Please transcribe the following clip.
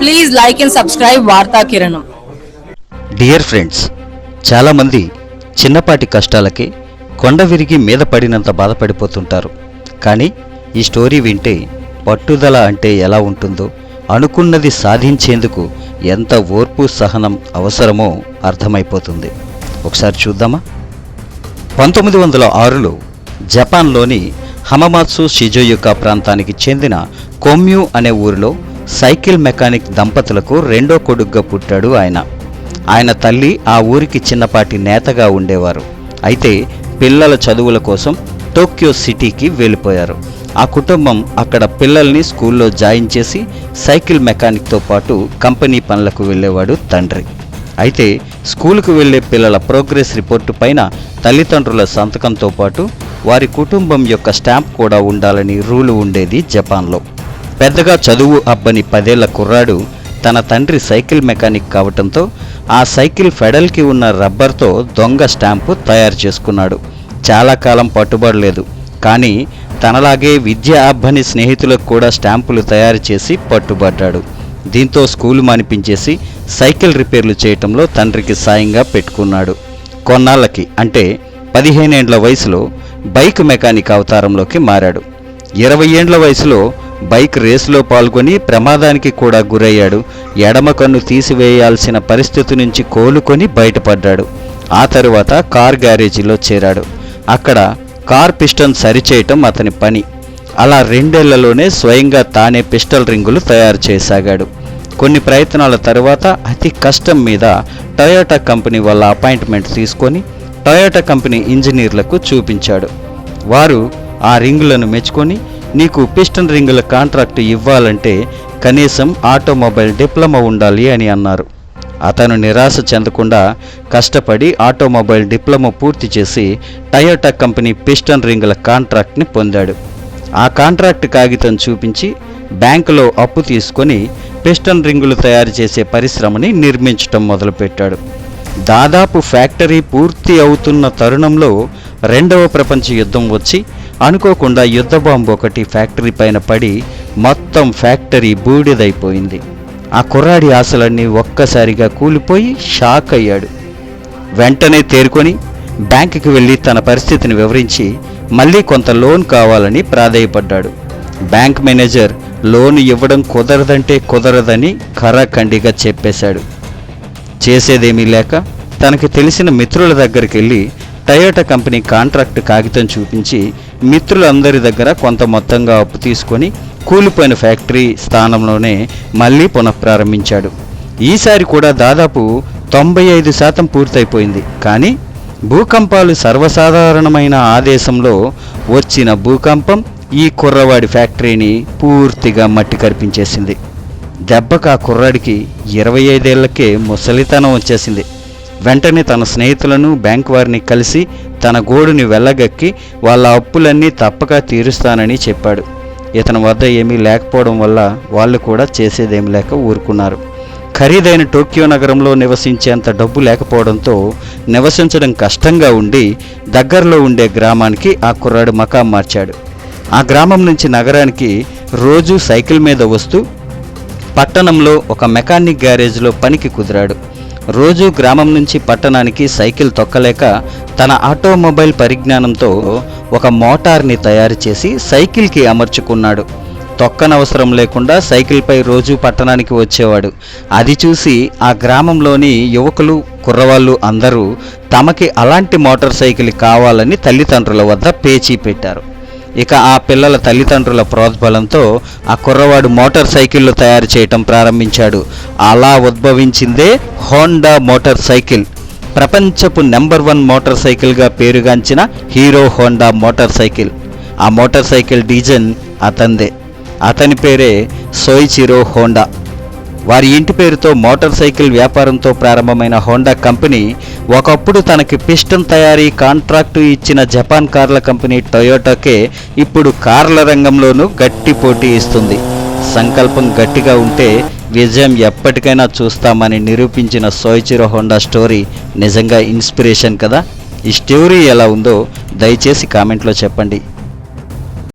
Please like and subscribe వార్తా కిరణం dear friends చాలామంది చిన్నపాటి కష్టాలకి కొండ విరిగి మీద పడినంత బాధపడిపోతుంటారు. కానీ ఈ స్టోరీ వింటే పట్టుదల అంటే ఎలా ఉంటుందో అనుకున్నది సాధించేందుకు ఎంత ఓర్పు సహనం అవసరమో అర్థమైపోతుంది. ఒకసారి చూద్దామా? పంతొమ్మిది వందల ఆరులో జపాన్లోని హమమాత్సు షిజోయుకా ప్రాంతానికి చెందిన కొమ్యూ అనే ఊరిలో సైకిల్ మెకానిక్ దంపతులకు రెండో కొడుగ్గా పుట్టాడు ఆయన. ఆయన తల్లి ఆ ఊరికి చిన్నపాటి నేతగా ఉండేవారు. అయితే పిల్లల చదువుల కోసం టోక్యో సిటీకి వెళ్ళిపోయారు. ఆ కుటుంబం అక్కడ పిల్లల్ని స్కూల్లో జాయిన్ చేసి సైకిల్ మెకానిక్తో పాటు కంపెనీ పనులకు వెళ్ళేవాడు తండ్రి. అయితే స్కూలుకు వెళ్ళే పిల్లల ప్రోగ్రెస్ రిపోర్టు పైన తల్లిదండ్రుల సంతకంతో పాటు వారి కుటుంబం యొక్క స్టాంప్ కూడా ఉండాలని రూలు ఉండేది జపాన్లో. పెద్దగా చదువు అబ్బని పదేళ్ళ కుర్రాడు తన తండ్రి సైకిల్ మెకానిక్ కావటంతో ఆ సైకిల్ ఫెడల్కి ఉన్న రబ్బర్తో దొంగ స్టాంపు తయారు చేసుకున్నాడు. చాలా కాలం పట్టుబడలేదు కానీ తనలాగే విద్య అబ్బని స్నేహితులకు కూడా స్టాంపులు తయారు చేసి పట్టుబడ్డాడు. దీంతో స్కూలు మానిపించేసి సైకిల్ రిపేర్లు చేయటంలో తండ్రికి సాయంగా పెట్టుకున్నాడు. కొన్నాళ్ళకి అంటే పదిహేనేండ్ల వయసులో బైక్ మెకానిక్ అవతారంలోకి మారాడు. ఇరవై ఏండ్ల వయసులో బైక్ రేసులో పాల్గొని ప్రమాదానికి కూడా గురయ్యాడు. ఎడమ కన్ను తీసివేయాల్సిన పరిస్థితి నుంచి కోలుకొని బయటపడ్డాడు. ఆ తరువాత కార్ గ్యారేజీలో చేరాడు. అక్కడ కార్ పిస్టన్ సరిచేయటం అతని పని. అలా రెండేళ్ళలోనే స్వయంగా తానే పిస్టల్ రింగులు తయారు చేయసాగాడు కొన్ని ప్రయత్నాల తర్వాత అతి కష్టం మీద టొయోటా కంపెనీ వల్ల అపాయింట్మెంట్ తీసుకొని టొయోటా కంపెనీ ఇంజనీర్లకు చూపించాడు. వారు ఆ రింగులను మెచ్చుకొని నీకు పిస్టన్ రింగుల కాంట్రాక్ట్ ఇవ్వాలంటే కనీసం ఆటోమొబైల్ డిప్లొమా ఉండాలి అని అన్నారు. అతను నిరాశ చెందకుండా కష్టపడి ఆటోమొబైల్ డిప్లొమా పూర్తి చేసి టయోటా కంపెనీ పిస్టన్ రింగుల కాంట్రాక్ట్ని పొందాడు. ఆ కాంట్రాక్ట్ కాగితం చూపించి బ్యాంకులో అప్పు తీసుకొని పిస్టన్ రింగులు తయారు చేసే పరిశ్రమని నిర్మించటం మొదలుపెట్టాడు. దాదాపు ఫ్యాక్టరీ పూర్తి అవుతున్న తరుణంలో రెండవ ప్రపంచ యుద్ధం వచ్చి అనుకోకుండా యుద్ధ బాంబు ఒకటి ఫ్యాక్టరీ పైన పడి మొత్తం ఫ్యాక్టరీ బూడిదైపోయింది. ఆ కుర్రాడి ఆశలన్నీ ఒక్కసారిగా కూలిపోయి షాక్ అయ్యాడు. వెంటనే తేరుకొని బ్యాంకుకి వెళ్ళి తన పరిస్థితిని వివరించి మళ్ళీ కొంత లోన్ కావాలని ప్రాధేయపడ్డాడు. బ్యాంక్ మేనేజర్ లోన్ ఇవ్వడం కుదరదంటే కుదరదని ఖరాఖండిగా చెప్పేశాడు. చేసేదేమీ లేక తనకి తెలిసిన మిత్రుల దగ్గరికి వెళ్ళి టయోటా కంపెనీ కాంట్రాక్ట్ కాగితం చూపించి మిత్రులందరి దగ్గర కొంత మొత్తంగా అప్పు తీసుకొని కూలిపోయిన ఫ్యాక్టరీ స్థానంలోనే మళ్ళీ పునఃప్రారంభించాడు. ఈసారి కూడా దాదాపు తొంభై ఐదు శాతం పూర్తయిపోయింది. కానీ భూకంపాలు సర్వసాధారణమైన ఆదేశంలో వచ్చిన భూకంపం ఈ కుర్రవాడి ఫ్యాక్టరీని పూర్తిగా మట్టి కరిపించేసింది. దెబ్బకు ఆ కుర్రాడికి ఇరవై ఐదేళ్ళకే ముసలితనం వచ్చేసింది. వెంటనే తన స్నేహితులను బ్యాంక్ వారిని కలిసి తన గోడుని వెళ్ళగక్కి వాళ్ళ అప్పులన్నీ తప్పక తీరుస్తానని చెప్పాడు. ఇతని వద్ద ఏమీ లేకపోవడం వల్ల వాళ్ళు కూడా చేసేదేమి లేక ఊరుకున్నారు. ఖరీదైన టోక్యో నగరంలో నివసించేంత డబ్బు లేకపోవడంతో నివసించడం కష్టంగా ఉండి దగ్గరలో ఉండే గ్రామానికి ఆ కుర్రాడు మకాం మార్చాడు. ఆ గ్రామం నుంచి నగరానికి రోజు సైకిల్ మీద వస్తూ పట్టణంలో ఒక మెకానిక్ గ్యారేజ్లో పనికి కుదిరాడు. రోజు గ్రామం నుంచి పట్టణానికి సైకిల్ తొక్కలేక తన ఆటోమొబైల్ పరిజ్ఞానంతో ఒక మోటార్ని తయారు చేసి సైకిల్కి అమర్చుకున్నాడు. తొక్కనవసరం లేకుండా సైకిల్పై రోజు పట్టణానికి వచ్చేవాడు. అది చూసి ఆ గ్రామంలోని యువకులు కుర్రవాళ్ళు అందరూ తమకి అలాంటి మోటార్ సైకిల్ కావాలని తల్లిదండ్రుల వద్ద పేచీ పెట్టారు. ఇక ఆ పిల్లల తల్లిదండ్రుల ప్రోద్బలంతో ఆ కుర్రవాడు మోటార్ సైకిళ్ళు తయారు చేయటం ప్రారంభించాడు. అలా ఉద్భవించిందే హోండా మోటార్ సైకిల్. ప్రపంచపు నెంబర్ వన్ మోటార్ సైకిల్గా పేరుగాంచిన హీరో హోండా మోటార్ సైకిల్. ఆ మోటార్ సైకిల్ డీజన్ అతందే అతని పేరే సోయిచిరో హోండా. వారి ఇంటి పేరుతో మోటార్ సైకిల్ వ్యాపారంతో ప్రారంభమైన హోండా కంపెనీ ఒకప్పుడు తనకి పిస్టన్ తయారీ కాంట్రాక్టు ఇచ్చిన జపాన్ కార్ల కంపెనీ టొయోటాకే ఇప్పుడు కార్ల రంగంలోనూ గట్టి పోటీ ఇస్తుంది. సంకల్పం గట్టిగా ఉంటే విజయం ఎప్పటికైనా చూస్తామని నిరూపించిన సోయిచిరో హోండా స్టోరీ నిజంగా ఇన్స్పిరేషన్ కదా? ఈ స్టోరీ ఎలా ఉందో దయచేసి కామెంట్లో చెప్పండి.